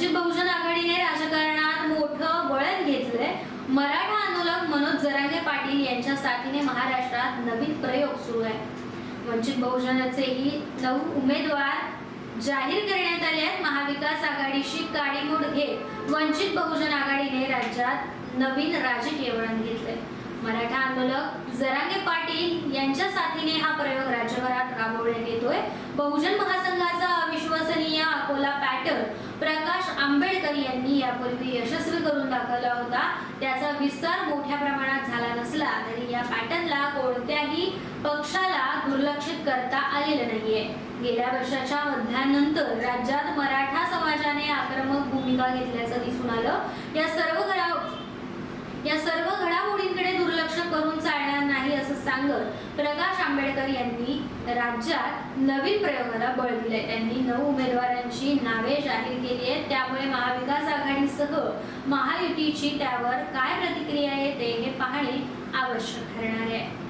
वंचित बहुजन आघाडीने राजकारणात मोठं वळण घेतलंय. मराठा आंदोलक मनोज जरांगे पाटील यांच्या साथीने महाराष्ट्रात नवीन प्रयोग सुरू आहे. वंचित बहुजनाचेही नऊ उमेदवार जाहीर करण्यात आले आहेत. महाविकास आघाडीशी काडीमोड घेत वंचित बहुजन आघाडीने राज्यात नवीन राजकीय वळण घेतले मराठा आंदोलक जरांगे पाटील यांच्या साथीने हा प्रयोग राज्यभरात राबवण्यात येतोय. बहुजन महासंघाचा अविश्वसनीय अकोला पॅटर्न प्रकार प्रकाश आंबेडकर यांनी यापूर्वी यशस्वी करून दाखवला होता. त्याचा विस्तार मोठ्या प्रमाणात झाला नसला तरी या पॅटर्नला कोणत्याही पक्षाला दुर्लक्षित करता आलेलं नाहीये. गेल्या वर्षाच्या मध्यानंतर राज्यात मराठा समाजाने आक्रमक भूमिका घेतल्याचं दिसून आलं. या सर्व घडा या सर्व घडामोडींकडे दुर्लक्ष करून चालणार नाही असं सांगत प्रकाश आंबेडकर यांनी राज्यात नवीन प्रयोगाला बळ दिले त्यांनी नऊ उमेदवारांची नावे जाहीर केली आहे. त्यामुळे महाविकास आघाडीसह महायुतीची त्यावर काय प्रतिक्रिया येते हे पाहणे आवश्यक ठरणार आहे.